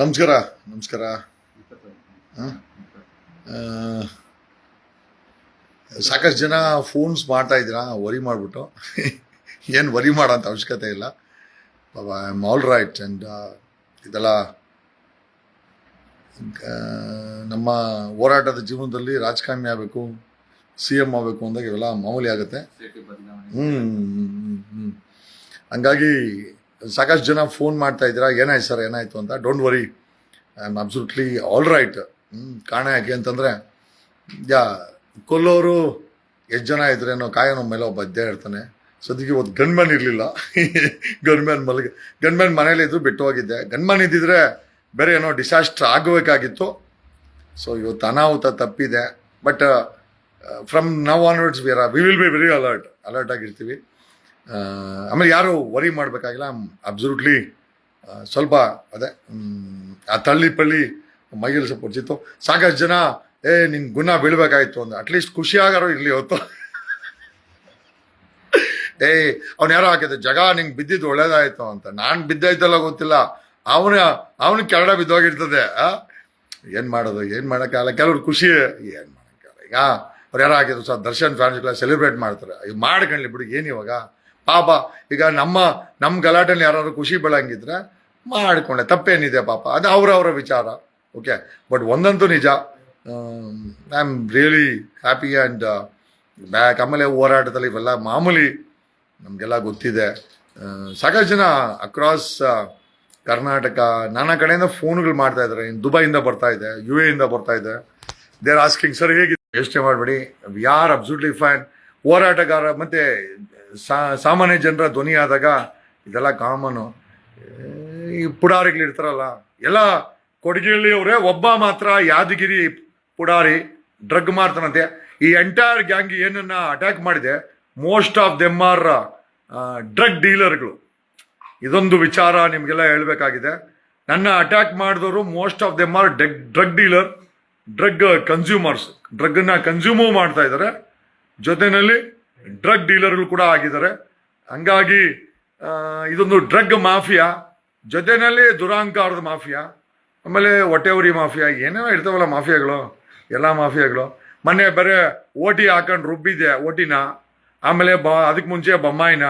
ನಮಸ್ಕಾರ ನಮಸ್ಕಾರ. ಸಾಕಷ್ಟು ಜನ ಫೋನ್ಸ್ ಮಾಡ್ತಾ ಇದ್ದೀರಾ ವರಿ ಮಾಡಿಬಿಟ್ಟು. ಏನು ವರಿ ಮಾಡೋಂಥ ಅವಶ್ಯಕತೆ ಇಲ್ಲ. ಬಾಬಾ I am all right and ಇದೆಲ್ಲ ನಮ್ಮ ಹೋರಾಟದ ಜೀವನದಲ್ಲಿ ರಾಜಕಾರಣಿ ಆಗಬೇಕು. ಸಿ ಎಂ ಆಗಬೇಕು ಅಂದಾಗ ಇವೆಲ್ಲ ಮಾಮೂಲಿ ಆಗುತ್ತೆ. ಹ್ಞೂ. ಹಂಗಾಗಿ ಸಾಕಷ್ಟು ಜನ ಫೋನ್ ಮಾಡ್ತಾ ಇದ್ದೀರಾ ಏನಾಯ್ತು ಸರ್ ಏನಾಯ್ತು ಅಂತ? Don't worry I am absolutely all right ಕಾರಣ ಯಾಕೆ ಅಂತಂದರೆ ಯಾ ಕೊಲ್ಲೋರು ಎಷ್ಟು ಜನ ಇದ್ರೇನೋ ಕಾಯೋನೋ ಮೇಲೆ ಒಬ್ಬ ಇದ್ದೇ ಇರ್ತಾನೆ. ಸದ್ಯಕ್ಕೆ ಇವತ್ತು ಗನ್ಮ್ಯಾನ್ ಇರಲಿಲ್ಲ. ಗನ್ಮ್ಯಾನ್ ಮಲಗಿ ಗಂಡ್ಮನ್ ಮನೇಲಿ ಇದ್ರು ಬಿಟ್ಟು ಹೋಗಿದ್ದೆ. ಗನ್ಮ್ಯಾನ್ ಇದ್ದಿದ್ರೆ ಬೇರೆ ಏನೋ ಡಿಸಾಸ್ಟರ್ ಆಗಬೇಕಾಗಿತ್ತು. ಸೊ ಇವತ್ತು ಅನಾಹುತ ತಪ್ಪಿದೆ. But from now onwards we are we will be very alert alert ಆಗಿರ್ತೀವಿ. ಆ, ಆಮೇಲೆ ಯಾರು ವರಿ ಮಾಡಬೇಕಾಗಿಲ್ಲ ಅಬ್ಸಲ್ಯೂಟ್ಲಿ ಸ್ವಲ್ಪ ಅದೇ ಆ ತಳ್ಳಿ ಪಳ್ಳಿ ಮೈಯಲ್ಲಿ ಸ್ವಲ್ಪ ಹೊಡ್ಸಿತ್ತು ಸಾಕಷ್ಟು ಜನ ಏ ನಿನ್ ಗುಣ ಬೀಳ್ಬೇಕಾಯ್ತು ಅಂದ್ರೆ ಅಟ್ಲೀಸ್ಟ್ ಖುಷಿಯಾಗಾರೋ ಇರಲಿ ಹೊತ್ತು. ಏ ಅವ್ನು ಯಾರೋ ಹಾಕಿದ ಜಗ ನಿಂಗೆ ಬಿದ್ದಿದ್ದು ಒಳ್ಳೇದಾಯ್ತು ಅಂತ. ನಾನು ಬಿದ್ದಾಯ್ತಲ್ಲ ಗೊತ್ತಿಲ್ಲ. ಅವನ ಅವನ ಕೆರಡ ಬಿದ್ದೋಗಿರ್ತದೆ? ಏನ್ ಮಾಡೋದು ಏನ್ ಮಾಡೋಕ್ಕಾಗಲ್ಲ. ಕೆಲವ್ರು ಖುಷಿ ಏನು ಮಾಡೋಕ್ಕಾಗಲ್ಲ. ಈಗ ಯಾರೋ ಹಾಕಿದ್ರು ಸರ್ ದರ್ಶನ್ ಫ್ಯಾನ್ಸ್ ಎಲ್ಲ ಸೆಲೆಬ್ರೇಟ್ ಮಾಡ್ತಾರೆ. ಈಗ ಮಾಡ್ಕೊಳ್ಳಿ ಬಿಡಿ, ಏನು ಇವಾಗ? ಪಾಪ, ಈಗ ನಮ್ಮ ನಮ್ಮ ಗಲಾಟೆಯಲ್ಲಿ ಯಾರಾದ್ರು ಖುಷಿ ಬೆಳಂಗಿದ್ರೆ ಮಾಡಿಕೊಂಡೆ. ತಪ್ಪೇನಿದೆ ಪಾಪ. ಅದು ಅವರವರ ವಿಚಾರ ಓಕೆ ಬಟ್ ಒಂದಂತೂ ನಿಜ I am really happy and back ಆಮೇಲೆ ಹೋರಾಟದಲ್ಲಿ ಇವೆಲ್ಲ ಮಾಮೂಲಿ ನಮಗೆಲ್ಲ ಗೊತ್ತಿದೆ. ಸಾಕಷ್ಟು ಜನ ಅಕ್ರಾಸ್ ಕರ್ನಾಟಕ, ನಾನಾ ಕಡೆಯಿಂದ ಫೋನ್ಗಳು ಮಾಡ್ತಾ ಇದ್ದಾರೆ. ದುಬೈಯಿಂದ ಬರ್ತಾ ಇದೆ, ಯು ಎಯಿಂದ ಬರ್ತಾ ಇದೆ. ದೇರ್ ಆಸ್ಕಿಂಗ್ ಸರ್ ಹೇಗಿದೆ ಯೋಚನೆ ಮಾಡಬೇಡಿ. ವಿ ಆರ್ ಅಬ್ಸಲ್ಯೂಟ್ಲಿ ಫೈನ್ ಹೋರಾಟಗಾರ, ಮತ್ತೆ ಸಾಮಾನ್ಯ ಜನರ ಧ್ವನಿ ಆದಾಗ ಇದೆಲ್ಲ ಕಾಮನು ಈ ಪುಡಾರಿಗಳು ಇರ್ತಾರಲ್ಲ, ಎಲ್ಲ ಕೊಡಗಿಹಳ್ಳಿ ಅವರೇ ಒಬ್ಬ ಮಾತ್ರ ಯಾದಗಿರಿ ಪುಡಾರಿ ಡ್ರಗ್ ಮಾರ್ತಾನಂತೆ. ಈ ಎಂಟೈರ್ ಗ್ಯಾಂಗ್ ಏನನ್ನ ಅಟ್ಯಾಕ್ ಮಾಡಿದೆ most of them are drug ಡೀಲರ್ಗಳು ಇದೊಂದು ವಿಚಾರ ನಿಮಗೆಲ್ಲ ಹೇಳಬೇಕಾಗಿದೆ. ನನ್ನ ಅಟ್ಯಾಕ್ ಮಾಡಿದವರು most of them are drug dealer drug consumers, ಡ್ರಗ್ನ consume ಮಾಡ್ತಾ ಇದ್ದಾರೆ. ಜೊತೆಯಲ್ಲಿ ಡ್ರಗ್ ಡೀಲರ್ಗಳು ಕೂಡ ಆಗಿದ್ದಾರೆ. ಹಂಗಾಗಿ ಇದೊಂದು ಡ್ರಗ್ ಮಾಫಿಯಾ ಜೊತೆಯಲ್ಲಿ ದುರಾಂಕಾರದ ಮಾಫಿಯಾ, ಆಮೇಲೆ ಹೊಟ್ಟೆವರಿ ಮಾಫಿಯಾ, ಏನೇನೋ ಇರ್ತಾವಲ್ಲ ಮಾಫಿಯಾಗಳು, ಎಲ್ಲ ಮಾಫಿಯಾಗಳು. ಮೊನ್ನೆ ಬರೀ ಓಟಿ ಹಾಕೊಂಡು ರುಬ್ಬಿದೆ ಓಟಿನ. ಆಮೇಲೆ ಬ, ಅದಕ್ಕೆ ಮುಂಚೆ ಬೊಮ್ಮಾಯಿನ.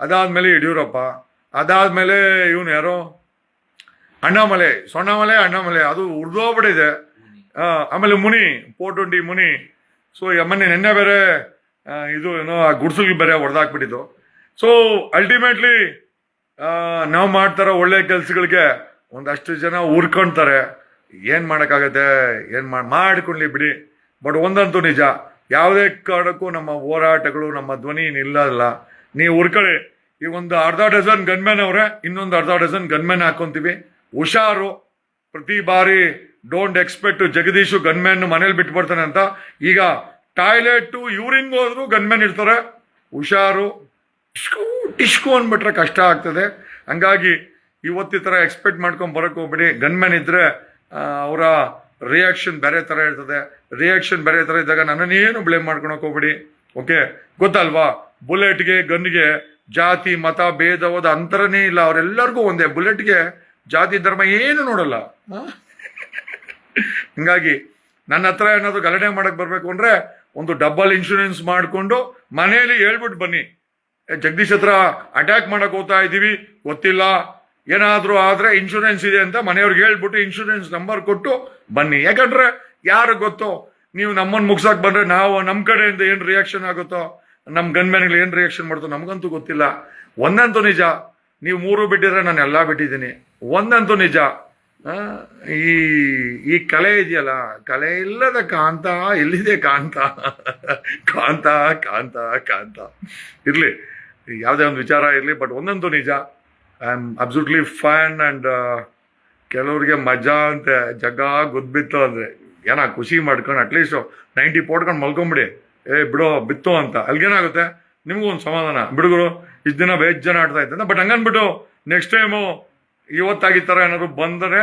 ಅದಾದಮೇಲೆ ಯಡಿಯೂರಪ್ಪ. ಅದಾದಮೇಲೆ ಇವನು ಯಾರೋ? ಅಣ್ಣಾಮಲೆ, ಸೊಣ್ಣಾಮಲೆ, ಅಣ್ಣಾಮಲೆ, ಅದು ಉರ್ದೋಗ್ಬಿಟ್ಟಿದೆ ಆಮೇಲೆ ಮುನಿ, ಪೋಟುಂಡಿ ಮುನಿ. ಸೊ ಮೊನ್ನೆ ನಿನ್ನೆ ಬೇರೆ ಇದು ಏನೋ ಆ ಗುಡ್ಸಲ್ಗೆ ಬೇರೆ ಹೊಡೆದಾಕ್ಬಿಟ್ಟಿದ್ದು ಸೊ ಅಲ್ಟಿಮೇಟ್ಲಿ ನಾವು ಮಾಡ್ತಾರೋ ಒಳ್ಳೆ ಕೆಲಸಗಳಿಗೆ ಒಂದಷ್ಟು ಜನ ಉರ್ಕೊಂತಾರೆ. ಏನು ಮಾಡಕ್ಕಾಗತ್ತೆ? ಏನು ಮಾಡಿ ಮಾಡ್ಕೊಳ್ಳಿ ಬಿಡಿ. ಬಟ್ ಒಂದಂತೂ ನಿಜ, ಯಾವುದೇ ಕಾರಣಕ್ಕೂ ನಮ್ಮ ಹೋರಾಟಗಳು, ನಮ್ಮ ಧ್ವನಿ ನಿಲ್ಲಲ್ಲ ನೀವು ಉರ್ಕೊಳ್ಳಿ. ಈಗ ಒಂದು ಅರ್ಧ ಡಜನ್ ಗನ್ಮ್ಯಾನ್ ಅವರೇ, ಇನ್ನೊಂದು ಅರ್ಧ ಡಜನ್ ಗನ್ಮ್ಯಾನ್ ಹಾಕೊಂತೀವಿ. ಹುಷಾರು, ಪ್ರತಿ ಬಾರಿ ಡೋಂಟ್ ಎಕ್ಸ್ಪೆಕ್ಟ್ ಜಗದೀಶು ಗನ್ಮ್ಯಾನ್ ಮನೇಲಿ ಬಿಟ್ಟು ಬರ್ತಾನೆ ಅಂತ. ಈಗ ಟಾಯ್ಲೆಟ್ ಯೂರಿಂಗ್ ಹೋದ್ರು ಗನ್ಮ್ಯಾನ್ ಇರ್ತಾರೆ. ಹುಷಾರು. ಟಿಶ್ಕು ಟಿಶ್ಕು ಅಂದ್ಬಿಟ್ರೆ ಕಷ್ಟ ಆಗ್ತದೆ. ಹಂಗಾಗಿ ಇವತ್ತಿ ಥರ ಎಕ್ಸ್ಪೆಕ್ಟ್ ಮಾಡ್ಕೊಂಡು ಬರಕ್ಕೆ ಹೋಗ್ಬಿಡಿ. ಗನ್ಮ್ಯಾನ್ ಇದ್ದರೆ ಅವರ ರಿಯಾಕ್ಷನ್ ಬೇರೆ ಥರ ಇರ್ತದೆ. ರಿಯಾಕ್ಷನ್ ಬೇರೆ ಥರ ಇದ್ದಾಗ ನನ್ನನ್ನೇನು ಬ್ಲೇಮ್ ಮಾಡ್ಕೊಳಕ್ ಹೋಗ್ಬಿಡಿ. ಓಕೆ ಗೊತ್ತಲ್ವಾ? ಬುಲೆಟ್ಗೆ ಗನ್ಗೆ ಜಾತಿ, ಮತ, ಭೇದವಾದ ಅಂತರನೇ ಇಲ್ಲ. ಅವರೆಲ್ಲರಿಗೂ ಒಂದೇ. ಬುಲೆಟ್ಗೆ ಜಾತಿ, ಧರ್ಮ ಏನು ನೋಡಲ್ಲ? ಹಿಂಗಾಗಿ ನನ್ನ ಹತ್ರ ಏನಾದರೂ ಗಲಾಟೆ ಮಾಡಕ್ಕೆ ಬರಬೇಕು ಅಂದ್ರೆ ಒಂದು ಡಬಲ್ ಇನ್ಶೂರೆನ್ಸ್ ಮಾಡಿಕೊಂಡು ಮನೆಯಲ್ಲಿ ಹೇಳ್ಬಿಟ್ಟು ಬನ್ನಿ. ಜಗದೀಶ್ ಹತ್ರ ಅಟ್ಯಾಕ್ ಮಾಡಕ್ ಹೋಗ್ತಾ ಇದೀವಿ, ಗೊತ್ತಿಲ್ಲ. ಏನಾದರೂ ಆದ್ರೆ ಇನ್ಶೂರೆನ್ಸ್ ಇದೆ ಅಂತ ಮನೆಯವ್ರಿಗೆ ಹೇಳ್ಬಿಟ್ಟು ಇನ್ಶೂರೆನ್ಸ್ ನಂಬರ್ ಕೊಟ್ಟು ಬನ್ನಿ. ಯಾಕಂದ್ರೆ ಯಾರು ಗೊತ್ತೋ, ನೀವು ನಮ್ಮನ್ನು ಮುಗ್ಸಕ್ ಬಂದ್ರೆ ನಾವು ನಮ್ಮ ಕಡೆಯಿಂದ ಏನು ರಿಯಾಕ್ಷನ್ ಆಗುತ್ತೋ ನಮ್ಮ ಗನ್ಮ್ಯಾನ್ಗಳು ಏನು ರಿಯಾಕ್ಷನ್ ಮಾಡ್ತೋ ನಮಗಂತೂ ಗೊತ್ತಿಲ್ಲ. ಒಂದಂತೂ ನಿಜ, ನೀವು ಮೂರು ಬಿಟ್ಟಿದ್ರೆ ನಾನು ಎಲ್ಲಾ ಬಿಟ್ಟಿದ್ದೀನಿ. ಒಂದಂತೂ ನಿಜ. ಈ ಈ ಕಲೆ ಇದೆಯಲ್ಲ ಕಲೆ ಇಲ್ಲದ ಕಾಂತ, ಎಲ್ಲಿದೆ ಕಾಂತ? ಕಾಂತ ಕಾಂತ ಕಾಂತ. ಇರ್ಲಿ, ಯಾವುದೇ ಒಂದು ವಿಚಾರ ಇರಲಿ ಬಟ್ ಒಂದಂತೂ ನಿಜ. I am absolutely fine and ಕೆಲವ್ರಿಗೆ ಮಜಾ ಅಂತೆ ಜಗ ಗೊದ್ಬಿತ್ತು ಅಂದರೆ. ಏನ, ಖುಷಿ ಮಾಡ್ಕೊಂಡು ಅಟ್ಲೀಸ್ಟು ನೈಂಟಿ ಪೋಟ್ಕೊಂಡು ಮಲ್ಕೊಂಬಿಡಿ. ಏ, ಬಿಡೋ, ಬಿತ್ತು ಅಂತ. ಅಲ್ಲಿಗೇನಾಗುತ್ತೆ ನಿಮಗೂ ಒಂದು ಸಮಾಧಾನ. ಬಿಡುಗರು ಇಷ್ಟು ದಿನ ಬೇಜ್ ಜನ ಆಡ್ತಾ ಇದ್ದಂತ ಬಟ್ ಹಂಗನ್ಬಿಟ್ಟು ನೆಕ್ಸ್ಟ್ ಟೈಮು ಇವತ್ತಾಗಿ ಥರ ಏನಾದ್ರು ಬಂದರೆ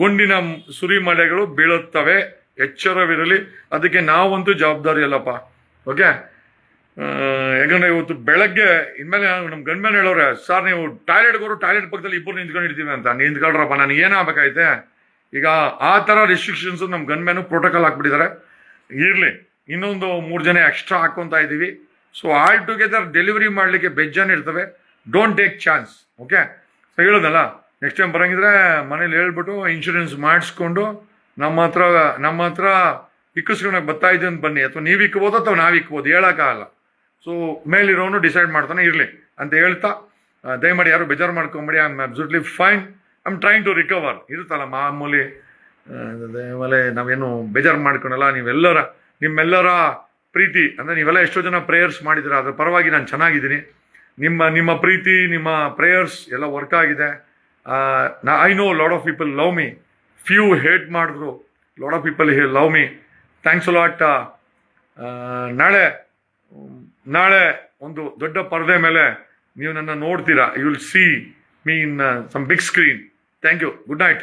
ಗುಂಡಿನ ಸುರಿಮಳೆಗಳು ಬೀಳುತ್ತವೆ, ಎಚ್ಚರವಿರಲಿ. ಅದಕ್ಕೆ ನಾವಂತೂ ಜವಾಬ್ದಾರಿ ಅಲ್ಲಪ್ಪ. ಓಕೆ? ಯಾಕಂದರೆ ಇವತ್ತು ಬೆಳಗ್ಗೆ, ಇನ್ಮೇಲೆ ನಮ್ಮ ಗಂಡ್ಮೇಲೆ ಹೇಳೋರೆ, ಸರ್ ನೀವು ಟಾಯ್ಲೆಟ್ ಹೋದ್ರು ಟಾಯ್ಲೆಟ್ ಪಕ್ಕದಲ್ಲಿ ಇಬ್ಬರು ನಿಂತ್ಕೊಂಡಿರ್ತೀವಿ ಅಂತ. ನಿಂತ್ಕೊಳ್ರಪ್ಪ, ನನಗೆ ಏನಾಗಬೇಕಾಯ್ತೆ? ಈಗ ಆ ಥರ ರೆಸ್ಟ್ರಿಕ್ಷನ್ಸ್ ನಮ್ಮ ಗನ್ಮ್ಯಾನು ಪ್ರೋಟೋಕಾಲ್ ಹಾಕ್ಬಿಟ್ಟಿದ್ದಾರೆ. ಇರಲಿ, ಇನ್ನೊಂದು ಮೂರು ಜನ ಎಕ್ಸ್ಟ್ರಾ ಹಾಕೊಂತ ಇದ್ದೀವಿ. ಸೊ ಆಲ್ ಟುಗೆದರ್ ಡೆಲಿವರಿ ಮಾಡಲಿಕ್ಕೆ ಬೆಜ್ಜನ್ ಇರ್ತವೆ. Don't take chance okay so ಹೇಳೋದಲ್ಲ ನೆಕ್ಸ್ಟ್ ಟೈಮ್ ಬರಂಗಿದ್ರೆ ಮನೇಲಿ ಹೇಳ್ಬಿಟ್ಟು ಇನ್ಶೂರೆನ್ಸ್ ಮಾಡಿಸ್ಕೊಂಡು ನಮ್ಮ ಹತ್ರ ನಮ್ಮ ಹತ್ರ ಇಕ್ಕಿಸ್ಕೊಳಕ್ಕೆ ಬರ್ತಾ ಅಂತ ಬನ್ನಿ. ಅಥವಾ ನೀವು ಇಕ್ಬೋದು ಅಥವಾ ನಾವು ಇಕ್ಬೋದು ಹೇಳೋಕ್ಕಾಗಲ್ಲ. ಸೊ ಮೇಲಿರೋನು ಡಿಸೈಡ್ ಮಾಡ್ತಾನೆ ಇರಲಿ ಅಂತ ಹೇಳ್ತಾ ದಯಮಾಡಿ ಯಾರು ಬೇಜಾರು ಮಾಡ್ಕೊಂಬಿಡಿ I am absolutely fine I am trying to recover ಇರುತ್ತಲ್ಲ ಮಾಮೂಲಿ ಆಮೇಲೆ ನಾವೇನು ಬೇಜಾರು ಮಾಡ್ಕೊಳಲ್ಲ, ನೀವೆಲ್ಲರ, ನಿಮ್ಮೆಲ್ಲರ ಪ್ರೀತಿ, ಅಂದರೆ ನೀವೆಲ್ಲ ಎಷ್ಟೋ ಜನ ಪ್ರೇಯರ್ಸ್ ಮಾಡಿದ್ದೀರ ಅದ್ರ ಪರವಾಗಿ ನಾನು ಚೆನ್ನಾಗಿದ್ದೀನಿ. ನಿಮ್ಮ ನಿಮ್ಮ ಪ್ರೀತಿ, ನಿಮ್ಮ ಪ್ರೇಯರ್ಸ್ ಎಲ್ಲ ವರ್ಕ್ ಆಗಿದೆ. I know lot of people love me few hate ಮಾಡಿದ್ರು. Lot of people love me thanks lot ನಾಳೆ ನಾಳೆ ಒಂದು ದೊಡ್ಡ ಪರದೆ ಮೇಲೆ ನೀವು ನನ್ನ ನೋಡ್ತೀರಾ. You will see me in some big screen thank you good night